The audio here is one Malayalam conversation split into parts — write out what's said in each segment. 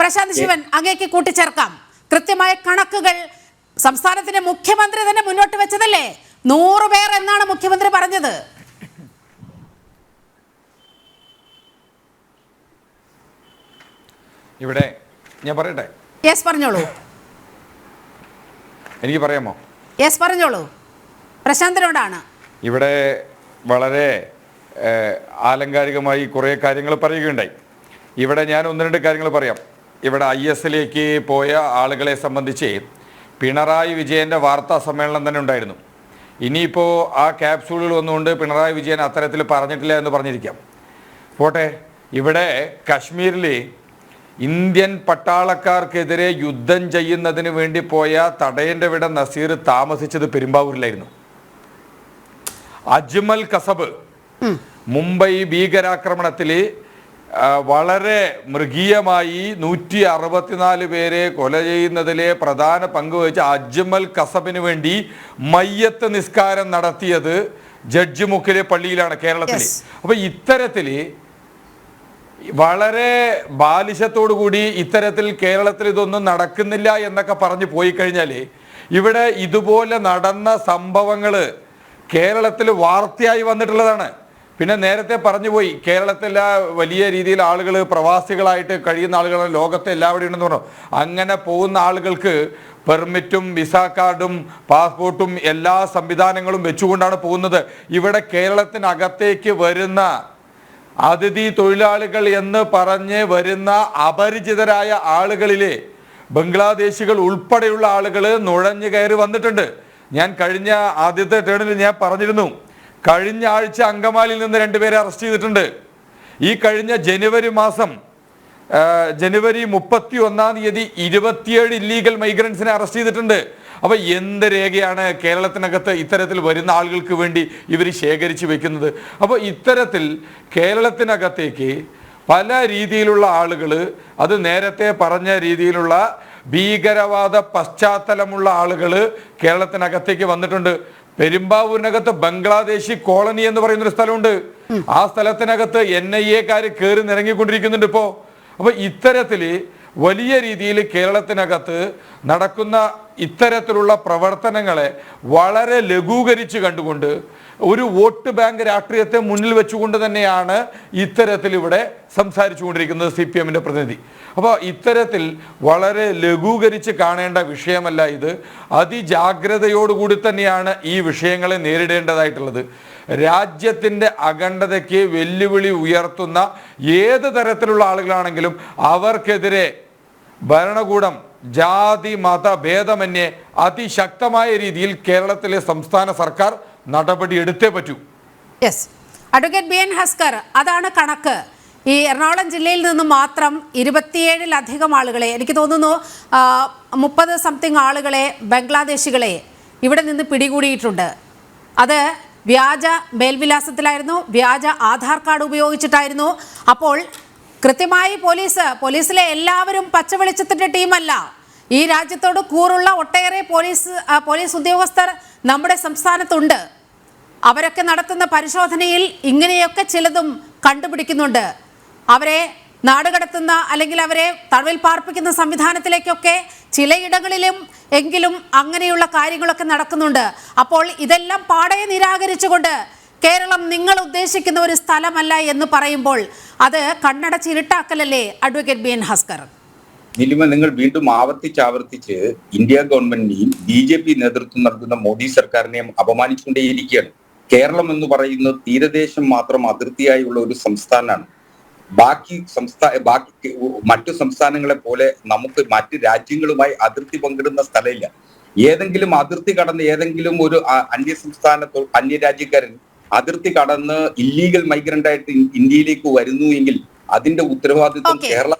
പ്രശാന്ത് ശിവൻ അങ്ങേക്ക് കൂട്ടിച്ചേർക്കാം. കൃത്യമായ കണക്കുകൾ സംസ്ഥാനത്തിന്റെ മുഖ്യമന്ത്രി തന്നെ മുന്നോട്ട് വെച്ചതല്ലേ? നൂറ് പേർ എന്നാണ് മുഖ്യമന്ത്രി പറഞ്ഞത്. ഇവിടെ ഞാൻ പറയട്ടെ? യെസ് പറഞ്ഞോളൂ. എനിക്ക് പറയാമോ? യെസ് പറഞ്ഞോളൂ. പ്രശാന്തനോടാണ്. ഇവിടെ വളരെ ആലങ്കാരികമായി കുറേ കാര്യങ്ങൾ പറയുകയുണ്ടായി. ഇവിടെ ഞാൻ ഒന്ന് രണ്ട് കാര്യങ്ങൾ പറയാം. ഇവിടെ ഐ എസിലേക്ക് പോയ ആളുകളെ സംബന്ധിച്ച് പിണറായി വിജയന്റെ വാർത്താ സമ്മേളനം തന്നെ ഉണ്ടായിരുന്നു. ഇനിയിപ്പോൾ ആ ക്യാപ്സൂളുകൾ വന്നുകൊണ്ട് പിണറായി വിജയൻ അത്തരത്തിൽ പറഞ്ഞിട്ടില്ല എന്ന് പറഞ്ഞിരിക്കാം. പോട്ടെ ഇവിടെ കശ്മീരിൽ ഇന്ത്യൻ പട്ടാളക്കാർക്കെതിരെ യുദ്ധം ചെയ്യുന്നതിന് വേണ്ടി പോയ തടയന്റെ വിട നസീർ താമസിച്ചത് പെരുമ്പാവൂരിലായിരുന്നു. അജ്മൽ കസബ് മുംബൈ ഭീകരാക്രമണത്തിൽ വളരെ മൃഗീയമായി നൂറ്റി അറുപത്തിനാല് പേരെ കൊല ചെയ്യുന്നതിലെ പ്രധാന പങ്ക് വഹിച്ച അജ്മൽ കസബിന് വേണ്ടി മയ്യത്ത് നിസ്കാരം നടത്തിയത് ജഡ്ജ് മുക്കിലെ പള്ളിയിലാണ് കേരളത്തിൽ. അപ്പൊ ഇത്തരത്തിൽ വളരെ ബാലിശത്തോടു കൂടി ഇത്തരത്തിൽ കേരളത്തിൽ ഇതൊന്നും നടക്കുന്നില്ല എന്നൊക്കെ പറഞ്ഞു പോയി കഴിഞ്ഞാൽ ഇവിടെ ഇതുപോലെ നടന്ന സംഭവങ്ങൾ കേരളത്തിൽ വാർത്തയായി വന്നിട്ടുള്ളതാണ് പിന്നെ നേരത്തെ പറഞ്ഞുപോയി കേരളത്തിലെ വലിയ രീതിയിൽ ആളുകൾ പ്രവാസികളായിട്ട് കഴിയുന്ന ആളുകൾ ലോകത്തെ എല്ലാവരും ഉണ്ടെന്ന് പറഞ്ഞു. അങ്ങനെ പോകുന്ന ആളുകൾക്ക് പെർമിറ്റും വിസ കാർഡും പാസ്പോർട്ടും എല്ലാ സംവിധാനങ്ങളും വെച്ചുകൊണ്ടാണ് പോകുന്നത്. ഇവിടെ കേരളത്തിനകത്തേക്ക് വരുന്ന അതിഥി തൊഴിലാളികൾ എന്ന് പറഞ്ഞ് വരുന്ന അപരിചിതരായ ആളുകളിലെ ബംഗ്ലാദേശികൾ ഉൾപ്പെടെയുള്ള ആളുകൾ നുഴഞ്ഞു കയറി വന്നിട്ടുണ്ട്. ഞാൻ കഴിഞ്ഞ ആദ്യത്തെ ടേണിൽ ഞാൻ പറഞ്ഞിരുന്നു കഴിഞ്ഞ ആഴ്ച അങ്കമാലിയിൽ നിന്ന് രണ്ടുപേരെ അറസ്റ്റ് ചെയ്തിട്ടുണ്ട്. ഈ കഴിഞ്ഞ ജനുവരി മാസം ജനുവരി മുപ്പത്തി ഒന്നാം തീയതി ഇരുപത്തിയേഴ് ഇല്ലീഗൽ മൈഗ്രൻസിനെ അറസ്റ്റ് ചെയ്തിട്ടുണ്ട്. അപ്പോൾ എന്ത് രേഖയാണ് കേരളത്തിനകത്ത് ഇത്തരത്തിൽ വരുന്ന ആളുകൾക്ക് വേണ്ടി ഇവർ ശേഖരിച്ച് വെക്കുന്നത്? അപ്പോൾ ഇത്തരത്തിൽ കേരളത്തിനകത്തേക്ക് പല രീതിയിലുള്ള ആളുകൾ അത് നേരത്തെ പറഞ്ഞ രീതിയിലുള്ള ഭീകരവാദ പശ്ചാത്തലമുള്ള ആളുകൾ കേരളത്തിനകത്തേക്ക് വന്നിട്ടുണ്ട്. പെരുമ്പാവൂരിനകത്ത് ബംഗ്ലാദേശി കോളനി എന്ന് പറയുന്ന ഒരു സ്ഥലമുണ്ട്. ആ സ്ഥലത്തിനകത്ത് എൻ ഐ എക്കാര് കയറി നിറങ്ങിക്കൊണ്ടിരിക്കുന്നുണ്ട് ഇപ്പോ. അപ്പൊ ഇത്തരത്തിൽ വലിയ രീതിയിൽ കേരളത്തിനകത്ത് നടക്കുന്ന ഇത്തരത്തിലുള്ള പ്രവർത്തനങ്ങളെ വളരെ ലഘൂകരിച്ച് കണ്ടുകൊണ്ട് ഒരു വോട്ട് ബാങ്ക് രാഷ്ട്രീയത്തെ മുന്നിൽ വെച്ചുകൊണ്ട് തന്നെയാണ് ഇത്തരത്തിൽ ഇവിടെ സംസാരിച്ചു കൊണ്ടിരിക്കുന്നത് സി പി എമ്മിന്റെ പ്രതിനിധി. അപ്പോൾ ഇത്തരത്തിൽ വളരെ ലഘൂകരിച്ച് കാണേണ്ട വിഷയമല്ല ഇത്. അതിജാഗ്രതയോടുകൂടി തന്നെയാണ് ഈ വിഷയങ്ങളെ നേരിടേണ്ടതായിട്ടുള്ളത്. രാജ്യത്തിന്റെ അഖണ്ഡതയ്ക്ക് വെല്ലുവിളി ഉയർത്തുന്ന ഏത് തരത്തിലുള്ള ആളുകളാണെങ്കിലും അവർക്കെതിരെ ഭരണകൂടം ജാതി മത ഭേദമന്യേ അതിശക്തമായ രീതിയിൽ കേരളത്തിലെ സംസ്ഥാന സർക്കാർ നടപടി എടുത്തേ പറ്റൂ. Yes advocate B N Haskar അതാണ് കണക്ക്. ഈ എറണാകുളം ജില്ലയിൽ നിന്ന് മാത്രം ഇരുപത്തിയേഴിലധികം ആളുകളെ എനിക്ക് തോന്നുന്നു മുപ്പത് സംതിങ് ആളുകളെ ബംഗ്ലാദേശികളെ ഇവിടെ നിന്ന് പിടികൂടിയിട്ടുണ്ട്. അത് വ്യാജ മേൽവിലാസത്തിലായിരുന്നു വ്യാജ ആധാർ കാർഡ് ഉപയോഗിച്ചിട്ടായിരുന്നു. അപ്പോൾ കൃത്യമായി പോലീസ് പോലീസിലെ എല്ലാവരും പച്ചവെളിച്ചത്തിന്റെ ടീമല്ല. ഈ രാജ്യത്തോട് കൂറുള്ള ഒട്ടേറെ പോലീസ് പോലീസ് ഉദ്യോഗസ്ഥർ നമ്മുടെ സംസ്ഥാനത്തുണ്ട്. അവരൊക്കെ നടത്തുന്ന പരിശോധനയിൽ ഇങ്ങനെയൊക്കെ ചിലതും കണ്ടുപിടിക്കുന്നുണ്ട്. അവരെ നാടുകടത്തുന്ന അല്ലെങ്കിൽ അവരെ തടവിൽ പാർപ്പിക്കുന്ന സംവിധാനത്തിലേക്കൊക്കെ ചിലയിടങ്ങളിലും എങ്കിലും അങ്ങനെയുള്ള കാര്യങ്ങളൊക്കെ നടക്കുന്നുണ്ട്. അപ്പോൾ ഇതെല്ലാം പാടെ നിരാകരിച്ചുകൊണ്ട് കേരളം നിങ്ങൾ ഉദ്ദേശിക്കുന്ന ഒരു സ്ഥലമല്ല എന്ന് പറയുമ്പോൾ അത് കണ്ണടച്ചിരുട്ടാക്കലല്ലേ? Advocate B N Haskar Nilima നിങ്ങൾ വീണ്ടും ആവർത്തിച്ച് ആവർത്തിച്ച് ഇന്ത്യ ഗവൺമെന്റിനെയും ബി ജെ പി നേതൃത്വം നൽകുന്ന മോദി സർക്കാരിനെയും അപമാനിച്ചുകൊണ്ടേയിരിക്കുകയാണ്. കേരളം എന്ന് പറയുന്നത് തീരദേശം മാത്രം അതിർത്തിയായുള്ള ഒരു സംസ്ഥാനമാണ്. ബാക്കി സംസ്ഥാന ബാക്കി മറ്റു സംസ്ഥാനങ്ങളെ പോലെ നമുക്ക് മറ്റു രാജ്യങ്ങളുമായി അതിർത്തി പങ്കിടുന്ന സ്ഥലമില്ല. ഏതെങ്കിലും അതിർത്തി കടന്ന് ഏതെങ്കിലും ഒരു അന്യ സംസ്ഥാനത്തോ അന്യ രാജ്യക്കാരൻ അതിർത്തി കടന്ന് ഇല്ലീഗൽ മൈഗ്രന്റ് ആയിട്ട് ഇന്ത്യയിലേക്ക് വരുന്നു എങ്കിൽ അതിന്റെ ഉത്തരവാദിത്വം കേരള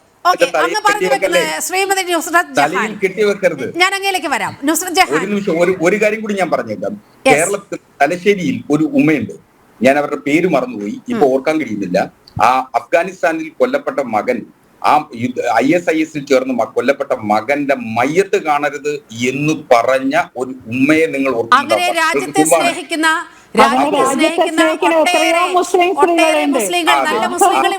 ശ്രീമതി നുസ്രത് ജഹാൻ. കെട്ടിവെക്കരുത്. ഞാൻ അങ്ങയിലേക്ക് വരാം. നുസ്രത് ഒരു ജഹാൻ. നിമിഷം ഒരു ഒരു കാര്യം കൂടി ഞാൻ പറഞ്ഞേക്കാം. കേരളത്തിൽ തലശ്ശേരിയിൽ ഒരു ഉമ്മയുണ്ട്. ഞാൻ അവരുടെ പേര് മറന്നുപോയി. ഇപ്പൊ ഓർക്കാൻ കഴിയുന്നില്ല. ആ അഫ്ഗാനിസ്ഥാനിൽ കൊല്ലപ്പെട്ട മകൻ ആ ഐ എസ് ഐ എസിൽ ചേർന്ന് കൊല്ലപ്പെട്ട മകന്റെ മയ്യത്ത് കാണരുത് എന്ന് പറഞ്ഞ ഒരു ഉമ്മയെ നിങ്ങൾ അങ്ങനെ രാജ്യത്തെ സ്നേഹിക്കുന്ന രാജ്യത്തെ സ്നേഹിക്കുന്ന. മുസ്ലിങ്ങൾ നല്ല മുസ്ലിങ്ങൾ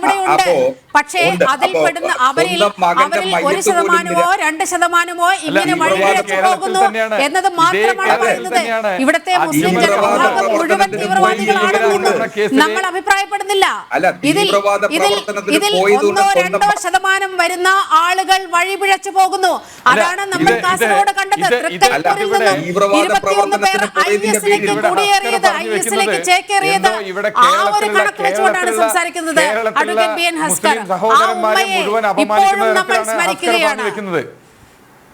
പക്ഷേ അതിൽപ്പെടുന്ന അതിൽ പെടുന്ന അവരിൽ അവരിൽ ഒരു ശതമാനമോ രണ്ട് ശതമാനമോ ഇങ്ങനെ തീവ്രവാദം പോകുന്നു. എന്നത് മാത്രമാണ് പറയുന്നത്. ഇവിടത്തെ മുസ്ലിം ജനവിഭാഗം മുഴുവൻ കേസിൽ നമ്മൾ അഭിപ്രായപ്പെടുന്നില്ല. ഇതിൽ ഇതിൽ ഇതിൽ പോയതുകൊണ്ട് ഒന്നോ രണ്ടോ ശതമാനം വരുന്ന ആളുകൾ വഴിപിഴച്ചു പോകുന്നു. അതാണ് നമ്മൾ കാസർഗോഡ് കണ്ടത്. തൃക്കരിപ്പൂരിൽ നിന്നും ഇരുപത്തിയൊന്ന് പേർ ഐ എസിലേക്ക് ഇവിടെ കുടിയേറിയത് ഐ എസിലേക്ക് ചേക്കേറിയത് ആ ഒരു കണക്ക് വെച്ചുകൊണ്ടാണ് സംസാരിക്കുന്നത്. Advocate B N Haskar. സഹോദരന്മാരെ മുഴുവൻ നമ്മൾ അപമാനിക്കുന്ന തരത്തിലാണ് സ്മരിക്കുകയാണ്. വെക്കുന്നത്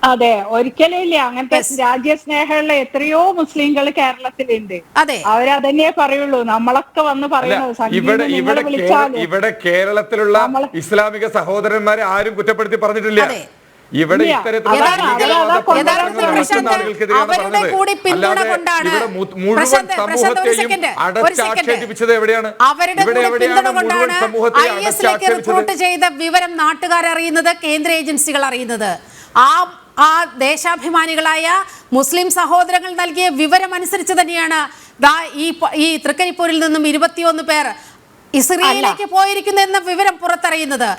അതെ ഒരിക്കലും ഇല്ല അങ്ങനത്തെ. രാജ്യസ്നേഹമുള്ള എത്രയോ മുസ്ലിങ്ങൾ കേരളത്തിലുണ്ട്. അതെ. അവരതന്നെ പറയുള്ളൂ. നമ്മളൊക്കെ വന്ന് പറയുന്നു പറയുന്നത് ഇവിടെ കേരളത്തിലുള്ള ഇസ്ലാമിക സഹോദരന്മാരെ ആരും കുറ്റപ്പെടുത്തി പറഞ്ഞിട്ടില്ല. അതെ. ഇവിടെ അവരുടെ കൂടി പിന്തുണ കൊണ്ടാണ് അവരുടെ കൂടി പിന്തുണ കൊണ്ടാണ് ഐ എസിലേക്ക് റിക്രൂട്ട് ചെയ്ത വിവരം നാട്ടുകാർ അറിയുന്നത് കേന്ദ്ര ഏജൻസികൾ അറിയുന്നത്. ആ ആ ദേശാഭിമാനികളായ മുസ്ലിം സഹോദരങ്ങൾ നൽകിയ വിവരം അനുസരിച്ച് തന്നെയാണ് ദാ ഈ ഈ തൃക്കരിപ്പൂരിൽ നിന്നും ഇരുപത്തിയൊന്ന് പേർ ഇസ്രയേലിലേക്ക് പോയിരിക്കുന്നു എന്ന വിവരം പുറത്തറിയുന്നത്.